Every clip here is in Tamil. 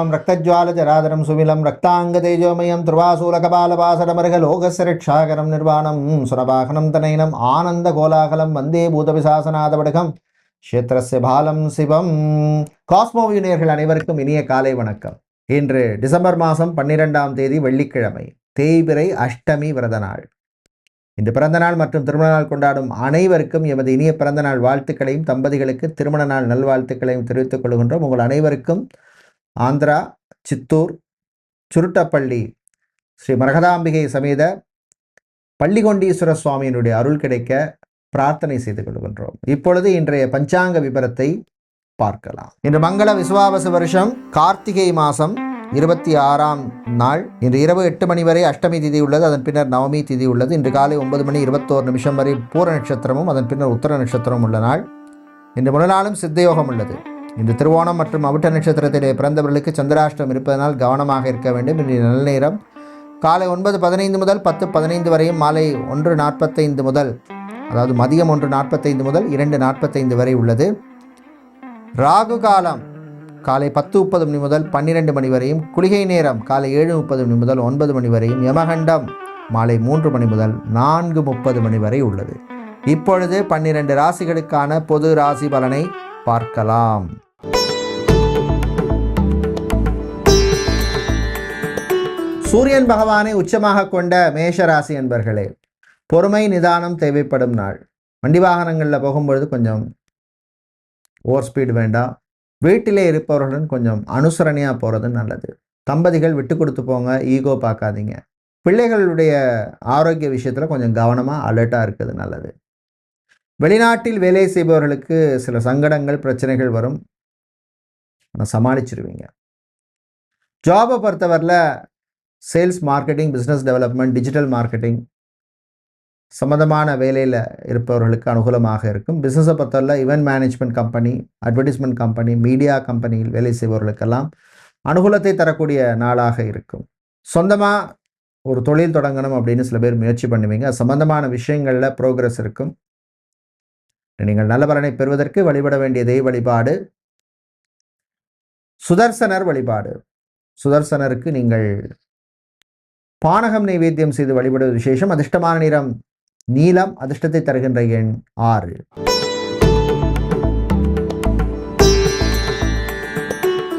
ஓம் ரக்தஜ்வால ஜராதரம் சுமிலம் ரக்தாங்க தேஜோமயம் திருவாசூலகபாலபாசடமருக லோகசரட்சாகரம் நிர்வாணம் சுரபாகனம் தனைனம் ஆனந்த கோலாகலம் வந்தே பூதபிசாசநாதபடகம் க்ஷேத்திரஸ்ய பாலம் சிவம் காஸ்மோவியனியர்கள் அனைவருக்கும் இனிய காலை வணக்கம் இன்று டிசம்பர் மாதம் பன்னிரெண்டாம் தேதி வெள்ளிக்கிழமை தேய்பிரை அஷ்டமி விரத நாள் இன்று பிறந்த நாள் மற்றும் திருமண நாள் கொண்டாடும் அனைவருக்கும் எமது இனிய பிறந்த நாள் வாழ்த்துக்களையும் தம்பதிகளுக்கு திருமண நாள் நல்வாழ்த்துக்களையும் தெரிவித்துக் கொள்கின்றோம் உங்கள் அனைவருக்கும் ஆந்திரா சித்தூர் சுருட்டப்பள்ளி ஸ்ரீ மரகதாம்பிகை சமேத பள்ளிகொண்டீஸ்வர சுவாமியினுடைய அருள் கிடைக்க பிரார்த்தனை செய்து கொள்கின்றோம். இப்பொழுது இன்றைய பஞ்சாங்க விபரத்தை பார்க்கலாம். இன்று மங்கள விசுவாவச வருஷம் கார்த்திகை மாதம் இருபத்தி ஆறாம் நாள். இன்று இரவு எட்டு மணி வரை அஷ்டமி திதி உள்ளது அதன் பின்னர் நவமி திதி உள்ளது. இன்று காலை ஒன்பது மணி இருபத்தோரு நிமிஷம் வரை பூர நட்சத்திரமும் அதன் பின்னர் உத்தர நட்சத்திரமும் உள்ள நாள். இன்று முன்னாளும் சித்தயோகம் உள்ளது. இன்று திருவோணம் மற்றும் அவிட்ட நட்சத்திரத்திலே பிறந்தவர்களுக்கு சந்திராஷ்டம் இருப்பதனால் கவனமாக இருக்க வேண்டும். இன்றைய நல்ல நேரம் காலை ஒன்பது பதினைந்து முதல் பத்து பதினைந்து வரையும் மாலை ஒன்று நாற்பத்தைந்து முதல் அதாவது மதியம் ஒன்று நாற்பத்தைந்து முதல் இரண்டு நாற்பத்தைந்து வரை உள்ளது. ராகு காலம் காலை பத்து முப்பது மணி முதல் பன்னிரெண்டு மணி வரையும் குளிகை நேரம் காலை ஏழு முப்பது மணி முதல் ஒன்பது மணி வரையும் யமகண்டம் மாலை மூன்று மணி முதல் நான்கு முப்பது மணி வரை உள்ளது. இப்பொழுது பன்னிரண்டு ராசிகளுக்கான பொது ராசி பலனை பார்க்கலாம். சூரியன் பகவானை உச்சமாக கொண்ட மேஷ ராசி என்பர்களே பொறுமை நிதானம் தேவைப்படும் நாள். வண்டி வாகனங்களில் போகும்பொழுது கொஞ்சம் ஓவர் ஸ்பீடு வேண்டாம் வீட்டிலே இருப்பவர்களுடன் கொஞ்சம் அனுசரணையாக போகிறது நல்லது. தம்பதிகள் விட்டு கொடுத்து போங்க ஈகோ பார்க்காதீங்க. பிள்ளைகளுடைய ஆரோக்கிய விஷயத்தில் கொஞ்சம் கவனமாக அலர்ட்டாக இருக்கிறது நல்லது. வெளிநாட்டில் வேலை செய்பவர்களுக்கு சில சங்கடங்கள் பிரச்சனைகள் வரும். ஆனால் சமாளிச்சிருவீங்க. ஜாபை பொறுத்தவரையில் sales marketing business development digital marketing சம்மந்தமான வேலையில் இருப்பவர்களுக்கு அனுகூலமாக இருக்கும். பிஸ்னஸை பொறுத்தவரையில் event management company advertisement company media கம்பெனியில் வேலை செய்பவர்களுக்கெல்லாம் அனுகூலத்தை தரக்கூடிய நாளாக இருக்கும். சொந்தமாக ஒரு தொழில் தொடங்கணும் அப்படின்னு சில பேர் முயற்சி பண்ணுவீங்க. சம்மந்தமான விஷயங்களில் ப்ரோக்ரஸ் இருக்கும். நீங்கள் நல்ல பலனை பெறுவதற்கு வழிபட வேண்டிய தெய்வ வழிபாடு. சுதர்சனர் வழிபாடு. சுதர்சனருக்கு நீங்கள் பானகம் நைவேத்தியம் செய்து வழிபடுவது விசேஷம். அதிர்ஷ்டமான நிறம் நீலம். அதிர்ஷ்டத்தை தருகின்ற எண் ஆறு.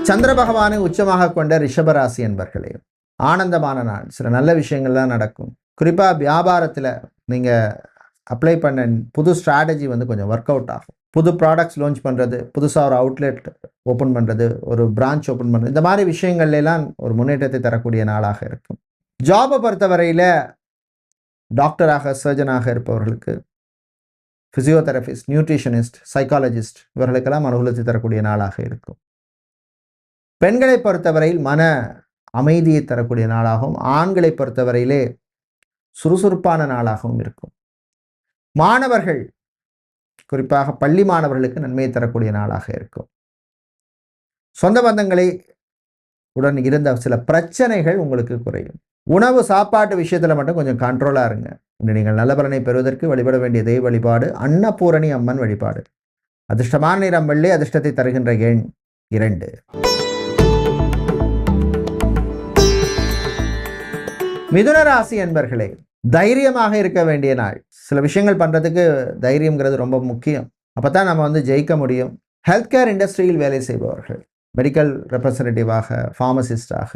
சந்திர பகவானை உச்சமாக கொண்ட ரிஷபராசி என்பர்களே ஆனந்தமான நாள். சில நல்ல விஷயங்கள்லாம் நடக்கும். குறிப்பாக வியாபாரத்தில் நீங்கள் அப்ளை பண்ண புது ஸ்ட்ராட்டஜி வந்து கொஞ்சம் ஒர்க் அவுட் ஆகும். புது ப்ராடக்ட்ஸ் லான்ச் பண்ணுறது புதுசாக ஒரு அவுட்லெட் ஓப்பன் பண்ணுறது ஒரு பிரான்ச் ஓப்பன் பண்ணுறது இந்த மாதிரி விஷயங்கள்லாம் ஒரு முன்னேற்றத்தை தரக்கூடிய நாளாக இருக்கும். ஜாபை பொறுத்தவரையில் டாக்டராக சர்ஜனாக இருப்பவர்களுக்கு ஃபிசியோதெரபிஸ்ட் நியூட்ரிஷனிஸ்ட் சைக்காலஜிஸ்ட் இவர்களுக்கெல்லாம் அனுகூலத்தை தரக்கூடிய நாளாக இருக்கும். பெண்களை பொறுத்தவரையில் மன அமைதியை தரக்கூடிய நாளாகவும் ஆண்களை பொறுத்தவரையிலே சுறுசுறுப்பான நாளாகவும் இருக்கும். மாணவர்கள் குறிப்பாக பள்ளி மாணவர்களுக்கு நன்மையை தரக்கூடிய நாளாக இருக்கும். சொந்த பந்தங்களை உடன் இருந்த சில பிரச்சனைகள் உங்களுக்கு குறையும். உணவு சாப்பாட்டு விஷயத்தில் மட்டும் கொஞ்சம் கண்ட்ரோலாக இருங்க. இன்று நீங்கள் நல்ல பலனை பெறுவதற்கு வழிபட வேண்டிய தெய்வ வழிபாடு அன்னபூரணி அம்மன் வழிபாடு. அதிர்ஷ்டமான நிறம் வெள்ளி அதிர்ஷ்டத்தை தருகின்ற எண் இரண்டு. மிதுன ராசி என்பர்களே தைரியமாக இருக்க வேண்டிய நாள். சில விஷயங்கள் பண்ணுறதுக்கு தைரியங்கிறது ரொம்ப முக்கியம். அப்போ தான் நம்ம வந்து ஜெயிக்க முடியும். ஹெல்த் கேர் இண்டஸ்ட்ரியில் வேலை செய்பவர்கள் மெடிக்கல் ரெப்ரசன்டேட்டிவாக ஃபார்மசிஸ்டாக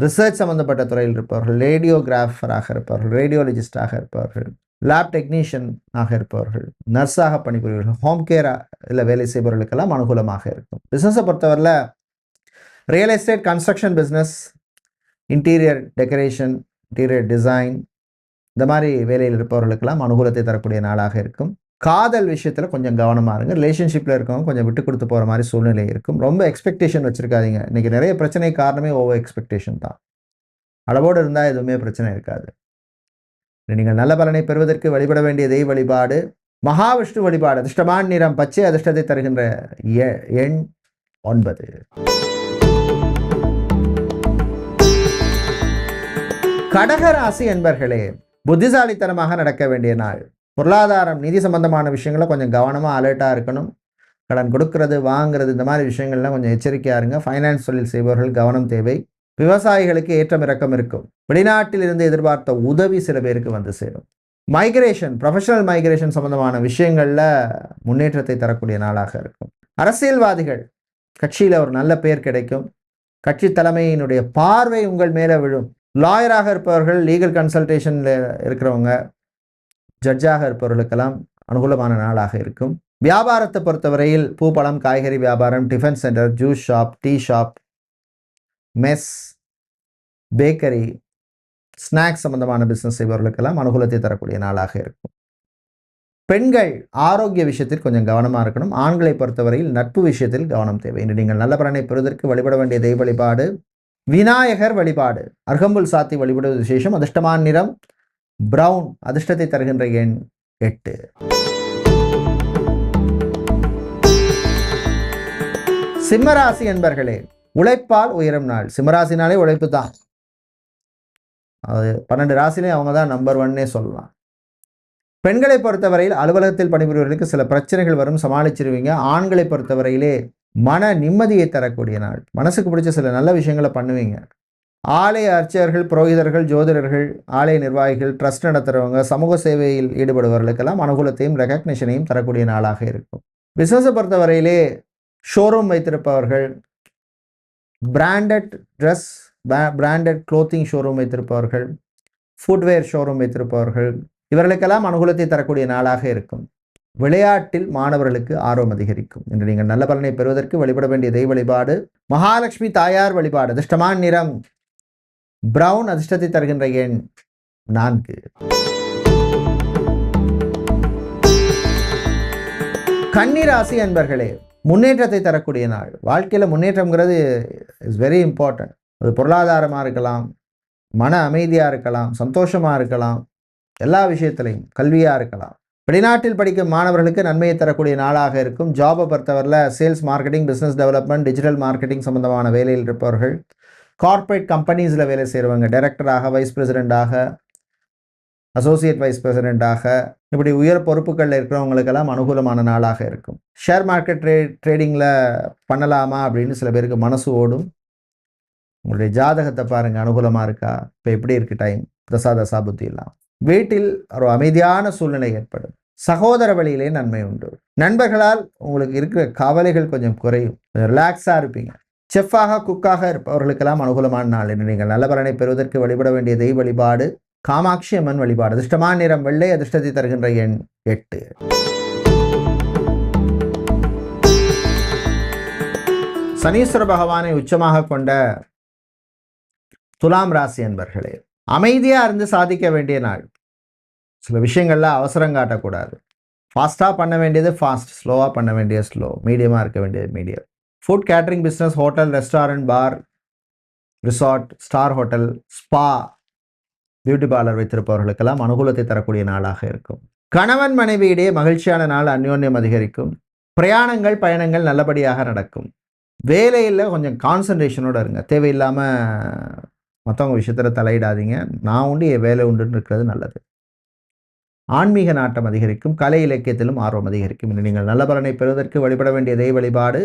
ரிசர்ச் சம்மந்தப்பட்ட துறையில் இருப்பவர்கள் ரேடியோகிராஃபராக இருப்பவர்கள் ரேடியோலஜிஸ்டாக இருப்பவர்கள் லேப் டெக்னீஷியனாக இருப்பவர்கள் நர்ஸாக பணிபுரியவர்கள் ஹோம் கேரில் வேலை செய்பவர்களுக்கெல்லாம் அனுகூலமாக இருக்கும். பிஸ்னஸை பொறுத்தவரையில் real estate construction business interior decoration interior design இந்த மாதிரி வேலையில் இருப்பவர்களுக்கெல்லாம் அனுகூலத்தை தரக்கூடிய நாளாக இருக்கும். காதல் விஷயத்தில் கொஞ்சம் கவனமாக இருங்க. ரிலேஷன்ஷிப்பில் இருக்கவங்க கொஞ்சம் விட்டு கொடுத்து போகிற மாதிரி சூழ்நிலை இருக்கும். ரொம்ப எக்ஸ்பெக்டேஷன் வச்சுருக்காதீங்க. இன்றைக்கி நிறைய பிரச்சனை காரணமே ஓவர் எக்ஸ்பெக்டேஷன் தான். அளவோடு இருந்தால் எதுவுமே பிரச்சனை இருக்காது. நீங்கள் நல்ல பலனை பெறுவதற்கு வழிபட வேண்டிய தெய்வ வழிபாடு மகாவிஷ்ணு வழிபாடு அதிர்ஷ்டமான நிறம் பச்சை அதிர்ஷ்டத்தை தருகின்ற எண் ஒன்பது. கடகராசி என்பர்களே புத்திசாலித்தனமாக நடக்க வேண்டிய நாள். பொருளாதாரம் நிதி சம்பந்தமான விஷயங்களை கொஞ்சம் கவனமாக அலர்ட்டாக இருக்கணும். கடன் கொடுக்கறது வாங்குறது இந்த மாதிரி விஷயங்கள்லாம் கொஞ்சம் எச்சரிக்கையாக இருங்க. ஃபைனான்ஸ் தொழில் செய்பவர்கள் கவனம் தேவை. விவசாயிகளுக்கு ஏற்றம் இறக்கம் இருக்கும். வெளிநாட்டில் இருந்து எதிர்பார்த்த உதவி சில பேருக்கு வந்து சேரும். மைக்ரேஷன் ப்ரொஃபஷனல் மைக்ரேஷன் சம்பந்தமான விஷயங்களில் முன்னேற்றத்தை தரக்கூடிய நாளாக இருக்கும். அரசியல்வாதிகள் கட்சியில் ஒரு நல்ல பெயர் கிடைக்கும். கட்சி தலைமையினுடைய பார்வை உங்கள் மேலே விழும். லாயராக இருப்பவர்கள் லீகல் கன்சல்டேஷனில் இருக்கிறவங்க ஜட்ஜாக இருப்பவர்களுக்கெல்லாம் அனுகூலமான நாளாக இருக்கும். வியாபாரத்தை பொறுத்தவரையில் பூ காய்கறி வியாபாரம் tiffin centre juice shop tea shop mess bakery snacks சம்பந்தமான பிஸ்னஸ் செய்பவர்களுக்கெல்லாம் அனுகூலத்தை தரக்கூடிய நாளாக இருக்கும். பெண்கள் ஆரோக்கிய விஷயத்தில் கொஞ்சம் கவனமாக இருக்கணும். ஆண்களை பொறுத்தவரையில் நட்பு விஷயத்தில் கவனம் தேவை. இன்று நீங்கள் நல்ல பலனை பெறுவதற்கு வழிபட வேண்டிய தெய்வ வழிபாடு விநாயகர் வழிபாடு. அருகம்புல் சாத்தி வழிபடுவது விசேஷம். அதிர்ஷ்டமான நிறம் பிரவுன் அதிர்ஷ்டத்தை தருகின்ற எண் எட்டு. சிம்மராசி என்பர்களே உழைப்பால் உயரும் நாள். சிம்மராசினாலே உழைப்பு தான். அது பன்னெண்டு ராசிலையும் அவங்க தான் நம்பர் ஒன்னே சொல்லலாம். பெண்களை பொறுத்தவரையில் அலுவலகத்தில் பணிபுரிவர்களுக்கு சில பிரச்சனைகள் வரும். சமாளிச்சிருவீங்க. ஆண்களை பொறுத்தவரையிலே மன நிம்மதியை தரக்கூடிய நாள். மனசுக்கு பிடிச்ச சில நல்ல விஷயங்களை பண்ணுவீங்க. ஆலய அர்ச்சகர்கள் புரோகிதர்கள் ஜோதிடர்கள் ஆலய நிர்வாகிகள் ட்ரஸ்ட் நடத்துகிறவங்க சமூக சேவையில் ஈடுபடுபவர்களுக்கெல்லாம் அனுகூலத்தையும் ரெகக்னிஷனையும் தரக்கூடிய நாளாக இருக்கும். பிஸ்னஸை பொறுத்தவரையிலே ஷோரூம் வைத்திருப்பவர்கள் branded dress branded clothing showroom வைத்திருப்பவர்கள் ஃபுட்வேர் ஷோரூம் வைத்திருப்பவர்கள் இவர்களுக்கெல்லாம் அனுகூலத்தை தரக்கூடிய நாளாக இருக்கும். விளையாட்டில் மாணவர்களுக்கு ஆர்வம் அதிகரிக்கும் என்று நீங்கள் நல்ல பலனை பெறுவதற்கு வழிபட வேண்டிய தெய்வ வழிபாடு மகாலட்சுமி தாயார் வழிபாடு அதிர்ஷ்டமான நிறம் பிரவுன் அதிர்ஷ்டத்தை தருகின்ற எண் நான்கு. கன்னிராசி அன்பர்களே முன்னேற்றத்தை தரக்கூடிய நாள். வாழ்க்கையில் முன்னேற்றம்ங்கிறது இஸ் வெரி இம்பார்ட்டன்ட் அது பொருளாதாரமாக இருக்கலாம் மன அமைதியாக இருக்கலாம் சந்தோஷமாக இருக்கலாம் எல்லா விஷயத்துலையும் கல்வியாக இருக்கலாம். வெளிநாட்டில் படிக்கும் மாணவர்களுக்கு நன்மையை தரக்கூடிய நாளாக இருக்கும். ஜாபை பொறுத்தவரையில் sales marketing business development digital marketing சம்பந்தமான வேலையில் இருப்பவர்கள் கார்ப்பரேட் கம்பெனிஸில் வேலை செய்கிறவங்க டைரக்டராக வைஸ் பிரசிடெண்ட்டாக அசோசியேட் வைஸ் பிரசிடெண்ட்டாக இப்படி உயர் பொறுப்புகளில் இருக்கிறவங்களுக்கெல்லாம் அனுகூலமான நாளாக இருக்கும். ஷேர் மார்க்கெட் ட்ரே ட்ரேடிங்கில் பண்ணலாமா அப்படின்னு சில பேருக்கு மனசு ஓடும். உங்களுடைய ஜாதகத்தை பாருங்கள் அனுகூலமாக இருக்கா? இப்போ எப்படி இருக்குது டைம் தசா தசா புத்தி வீட்டில் ஒரு அமைதியான சூழ்நிலை ஏற்படும். சகோதர வழியிலே நன்மை உண்டு. நண்பர்களால் உங்களுக்கு இருக்கிற கவலைகள் கொஞ்சம் குறையும். கொஞ்சம் ரிலாக்ஸாக இருப்பீங்க. செஃப்பாக குக்காக இருப்பவர்களுக்கெல்லாம் அனுகூலமான நாள் என்று நீங்கள் நல்ல பலனை பெறுவதற்கு வழிபட வேண்டிய தெய்வ வழிபாடு காமாட்சி அம்மன் வழிபாடு அதிர்ஷ்டமான நிறம் வெள்ளை அதிர்ஷ்டத்தை தருகின்ற எண் எட்டு. சனீஸ்வர பகவானை உச்சமாக கொண்ட துலாம் ராசி என்பர்களே அமைதியாக இருந்து சாதிக்க வேண்டிய நாள். சில விஷயங்களில் அவசரம் காட்டக்கூடாது. ஃபாஸ்ட்டாக பண்ண வேண்டியது ஃபாஸ்ட் ஸ்லோவாக பண்ண வேண்டிய ஸ்லோ மீடியமாக இருக்க வேண்டியது medium. Food catering business hotel restaurant bar resort star hotel spa beauty parlour வைத்திருப்பவர்களுக்கெல்லாம் அனுகூலத்தை தரக்கூடிய நாளாக இருக்கும். கணவன் மனைவியிடையே மகிழ்ச்சியான நாள் அந்யோன்யம் அதிகரிக்கும். பிரயாணங்கள் பயணங்கள் நல்லபடியாக நடக்கும். வேலையில் கொஞ்சம் கான்சன்ட்ரேஷனோடு இருங்க. தேவையில்லாமல் மற்றவங்க விஷயத்தில் தலையிடாதீங்க. நான் உண்டு என் வேலை உண்டுன்னு இருக்கிறது நல்லது. ஆன்மீக நாட்டம் அதிகரிக்கும் கலை இலக்கியத்திலும் ஆர்வம் அதிகரிக்கும். இன்று நீங்கள் நல்ல பலனை பெறுவதற்கு வழிபட வேண்டிய தெய்வ வழிபாடு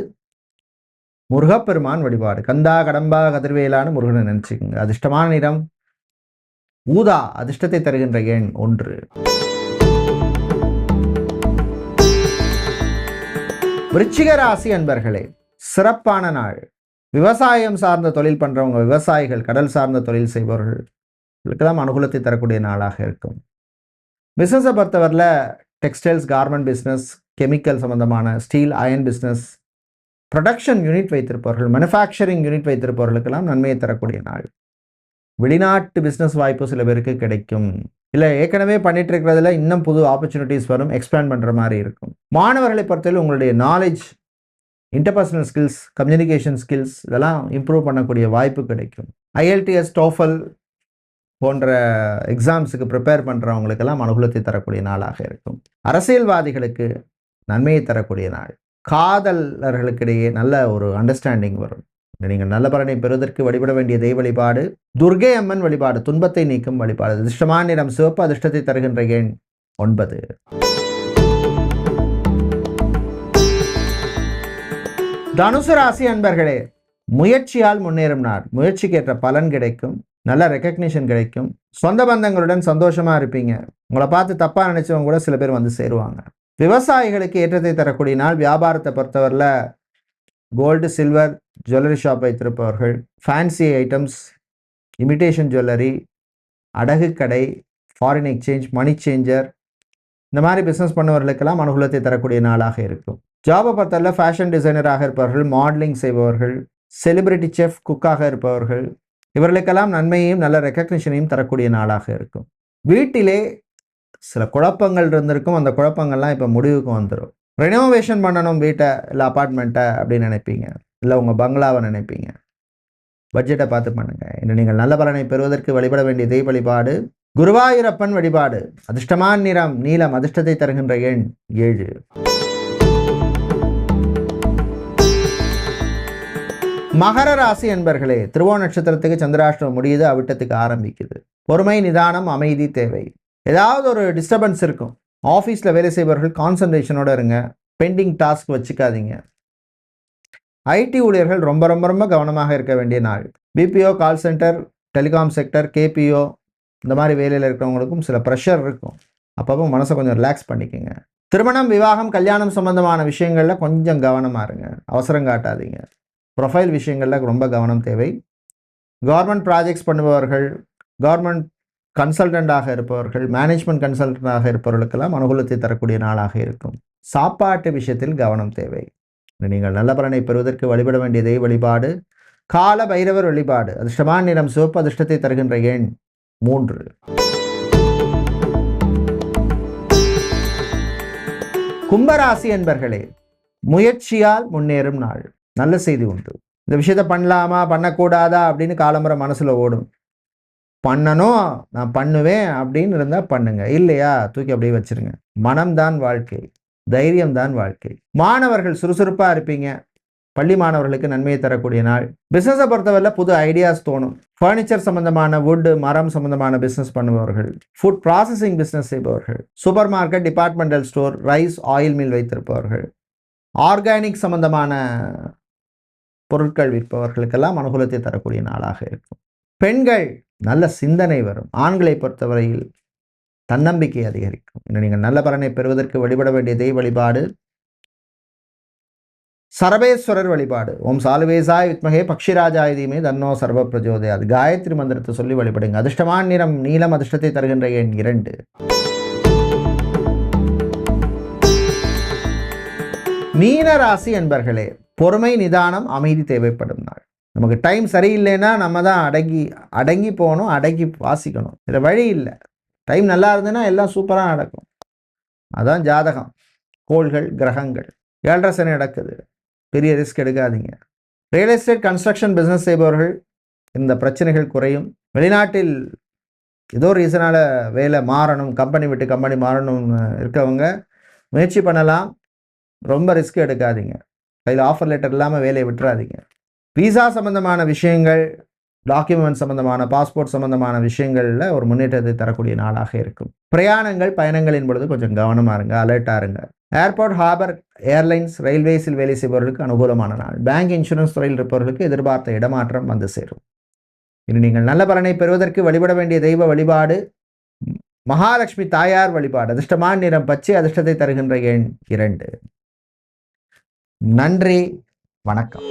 முருகப்பெருமான் வழிபாடு. கந்தா கடம்பா கதிர்வேலான முருகனை நினச்சிக்கோங்க. அதிர்ஷ்டமான நிறம் ஊதா அதிர்ஷ்டத்தை தருகின்ற எண் ஒன்று. விருச்சிக ராசி அன்பர்களே சிறப்பான நாள். விவசாயம் சார்ந்த தொழில் பண்ணுறவங்க விவசாயிகள் கடல் சார்ந்த தொழில் செய்பவர்கள் இதுக்கெல்லாம் அனுகூலத்தை தரக்கூடிய நாளாக இருக்கும். பிஸ்னஸை பொறுத்தவரையில் டெக்ஸ்டைல்ஸ் கார்மெண்ட் பிஸ்னஸ் கெமிக்கல் சம்மந்தமான steel iron business production unit வைத்திருப்பவர்கள் மேனுஃபேக்சரிங் யூனிட் வைத்திருப்பவர்களுக்கெல்லாம் நன்மையை தரக்கூடிய நாள். வெளிநாட்டு பிஸ்னஸ் வாய்ப்பு சில பேருக்கு கிடைக்கும். இல்லை ஏற்கனவே பண்ணிட்டு இருக்கிறதுல இன்னும் புது ஆப்பர்ச்சுனிட்டிஸ் வரும் எக்ஸ்பேண்ட் பண்ணுற மாதிரி இருக்கும். மாணவர்களை பொறுத்தவரை உங்களுடைய knowledge interpersonal skills communication skills இதெல்லாம் இம்ப்ரூவ் பண்ணக்கூடிய வாய்ப்பு கிடைக்கும். ஐஎல்டிஎஸ் டோஃபல் போன்ற எக்ஸாம்ஸுக்கு ப்ரிப்பேர் பண்ணுறவங்களுக்கெல்லாம் அனுகூலத்தை தரக்கூடிய நாளாக இருக்கும். அரசியல்வாதிகளுக்கு நன்மையை தரக்கூடிய நாள். காதலர்களுக்கிடையே நல்ல ஒரு அண்டர்ஸ்டாண்டிங் வரும். நீங்கள் நல்ல பலனை பெறுவதற்கு வழிபட வேண்டிய தெய்வ வழிபாடு துர்கை அம்மன் வழிபாடு துன்பத்தை நீக்கும் வழிபாடு அதிர்ஷ்டமான நிறம் சிவப்பு அதிர்ஷ்டத்தை தருகின்ற எண் ஒன்பது. தனுசு ராசி அன்பர்களே முயற்சியால் முன்னேறும் நாள். முயற்சிக்கேற்ற பலன் கிடைக்கும் நல்ல ரெக்கக்னிஷன் கிடைக்கும். சொந்த பந்தங்களுடன் சந்தோஷமா இருப்பீங்க. உங்களை பார்த்து தப்பா நினைச்சவங்க கூட சில பேர் வந்து சேருவாங்க. விவசாயிகளுக்கு ஏற்றத்தை தரக்கூடிய நாள் வியாபாரத்தை பொறுத்தவரையில் கோல்டு சில்வர் ஜுவல்லரி ஷாப் வைத்திருப்பவர்கள் ஃபேன்சி ஐட்டம்ஸ் இமிட்டேஷன் ஜுவல்லரி அடகு கடை ஃபாரின் எக்ஸ்சேஞ்ச் மணி சேஞ்சர் இந்த மாதிரி பிஸ்னஸ் பண்ணவர்களுக்கெல்லாம் அனுகூலத்தை தரக்கூடிய நாளாக இருக்கும். ஜாபை பார்த்தால ஃபேஷன் டிசைனராக இருப்பவர்கள் மாடலிங் செய்பவர்கள் செலிபிரிட்டி செஃப் குக்காக இருப்பவர்கள் இவர்களுக்கெல்லாம் நன்மையையும் நல்ல ரெக்கக்னிஷனையும் தரக்கூடிய நாளாக இருக்கும். வீட்டிலே சில குழப்பங்கள் இருந்திருக்கும். அந்த குழப்பங்கள்லாம் இப்போ முடிவுக்கு வந்துடும் ரெனோவேஷன் பண்ணணும் வீட்டை இல்லை அப்பார்ட்மெண்ட்டை அப்படின்னு நினைப்பீங்க. இல்லை உங்கள் பங்களாவை நினைப்பீங்க. பட்ஜெட்டை பார்த்து பண்ணுங்க. இன்று நீங்கள் நல்ல பலனை பெறுவதற்கு வழிபட வேண்டிய தெய்வ வழிபாடு குருவாயூரப்பன் வழிபாடு அதிர்ஷ்டமான நிறம் நீலம் அதிர்ஷ்டத்தை தருகின்ற எண் ஏழு. மகர ராசி என்பர்களே திருவோண நட்சத்திரத்துக்கு சந்திராஷ்டிரம் முடியுது அவிட்டத்துக்கு ஆரம்பிக்குது. பொறுமை நிதானம் அமைதி தேவை. ஏதாவது ஒரு டிஸ்டர்பன்ஸ் இருக்கும். ஆஃபீஸில் வேலை செய்பவர்கள் கான்சன்ட்ரேஷனோட இருங்க. பெண்டிங் டாஸ்க் வச்சுக்காதீங்க. ஐடி ஊழியர்கள் ரொம்ப ரொம்ப ரொம்ப கவனமாக இருக்க வேண்டிய நாள். BPO call centre telecom sector KPO இந்த மாதிரி வேலையில் இருக்கிறவங்களுக்கும் சில ப்ரெஷர் இருக்கும். அப்பப்போ மனசை கொஞ்சம் ரிலாக்ஸ் பண்ணிக்கோங்க. திருமணம் விவாகம் கல்யாணம் சம்பந்தமான விஷயங்களில் கொஞ்சம் கவனமாக இருங்க. அவசரம் காட்டாதீங்க. ப்ரொஃபைல் விஷயங்களில் ரொம்ப கவனம் தேவை. கவர்மெண்ட் ப்ராஜெக்ட்ஸ் பண்ணுபவர்கள் கவர்மெண்ட் கன்சல்டண்ட்டாக இருப்பவர்கள் மேனேஜ்மெண்ட் கன்சல்டண்ட்டாக இருப்பவர்களுக்கெல்லாம் அனுகூலத்தை தரக்கூடிய நாளாக இருக்கும். சாப்பாட்டு விஷயத்தில் கவனம் தேவை. நீங்கள் நல்ல பலனை பெறுவதற்கு வழிபட வேண்டிய தெய்வ வழிபாடு கால பைரவர் வழிபாடு அதிர்ஷ்டமான நிறம் சிவப்பு அதிர்ஷ்டத்தை தருகின்ற எண் மூன்று. கும்பராசி என்பர்களே முயற்சியால் முன்னேறும் நாள். நல்ல செய்தி உண்டு. இந்த விஷயத்த பண்ணலாமா? பண்ணக்கூடாதா? அப்படின்னு காலம்புற மனசில் ஓடும். பண்ணணும் நான் பண்ணுவேன் அப்படின்னு இருந்தால் பண்ணுங்க. இல்லையா? தூக்கி அப்படியே வச்சிருங்க. மனம்தான் வாழ்க்கை. தைரியம் தான் வாழ்க்கை. மாணவர்கள் சுறுசுறுப்பாக இருப்பீங்க. பள்ளி மாணவர்களுக்கு நன்மையை தரக்கூடிய நாள். பிஸ்னஸை பொறுத்தவரையில் புது ஐடியாஸ் தோணும். ஃபர்னிச்சர் சம்மந்தமான வுட் மரம் சம்மந்தமான பிஸ்னஸ் பண்ணுபவர்கள். ஃபுட் ப்ராசஸிங் பிஸ்னஸ் செய்பவர்கள். Super market departmental store rice oil mill வைத்திருப்பவர்கள். ஆர்கானிக் சம்மந்தமான பொருட்கள் விற்பவர்களுக்கெல்லாம் அனுகூலத்தை தரக்கூடிய நாளாக இருக்கும். பெண்கள் நல்ல சிந்தனை வரும். ஆண்களை பொறுத்தவரையில் தன்னம்பிக்கை அதிகரிக்கும். இன்னும் நீங்கள் நல்ல பலனை பெறுவதற்கு வழிபட வேண்டிய தெய்வ வழிபாடு சரபேஸ்வரர் வழிபாடு. ஓம் சாலுவேசாய் வித்மகே பக்ஷிராஜாய தீமே தன்னோ சர்வ பிரஜோதயாது காயத்ரி மந்திரத்தை சொல்லி வழிபடுங்க. அதிர்ஷ்டமான நிறம் நீளம் அதிர்ஷ்டத்தை தருகின்ற எண் இரண்டு. மீன ராசி என்பர்களே பொறுமை நிதானம் அமைதி தேவைப்படும் நாள். நமக்கு டைம் சரியில்லைன்னா நம்ம தான் அடங்கி அடங்கி போகணும் அடங்கி வாசிக்கணும். இதில் வழி இல்லை. டைம் நல்லா இருந்ததுன்னா எல்லாம் சூப்பராக நடக்கும். அதான் ஜாதகம். கோள்கள் கிரகங்கள். ஏழரை சனி நடக்குது. பெரிய ரிஸ்க் எடுக்காதீங்க. ரியல் எஸ்டேட் கன்ஸ்ட்ரக்ஷன் பிஸ்னஸ் செய்பவர்கள் இந்த பிரச்சனைகள் குறையும். வெளிநாட்டில் ஏதோ ரீசனால் வேலை மாறணும் கம்பெனி விட்டு கம்பெனி மாறணும்னு இருக்கவங்க முயற்சி பண்ணலாம். ரொம்ப ரிஸ்க் எடுக்காதீங்க. கையில் ஆஃபர் லெட்டர் இல்லாமல் வேலையை விட்டுறாதீங்க. விசா சம்பந்தமான விஷயங்கள் டாக்குமெண்ட் சம்பந்தமான பாஸ்போர்ட் சம்பந்தமான விஷயங்களில் ஒரு முன்னேற்றத்தை தரக்கூடிய நாளாக இருக்கும். பிரயாணங்கள் பயணங்களின் பொழுது கொஞ்சம் கவனமாக இருங்க அலர்ட்டாக இருங்க. ஏர்போர்ட் ஹார்பர் ஏர்லைன்ஸ் ரயில்வேஸில் வேலை செய்பவர்களுக்கு அனுகூலமான நாள். பேங்க் இன்சூரன்ஸ் துறையில் இருப்பவர்களுக்கு எதிர்பார்த்த இடமாற்றம் வந்து சேரும். இனி நீங்கள் நல்ல பலனை பெறுவதற்கு வழிபட வேண்டிய தெய்வ வழிபாடு மகாலட்சுமி தாயார் வழிபாடு அதிர்ஷ்டமான நிறம் பச்சை அதிர்ஷ்டத்தை தருகின்ற எண் இரண்டு. நன்றி வணக்கம்.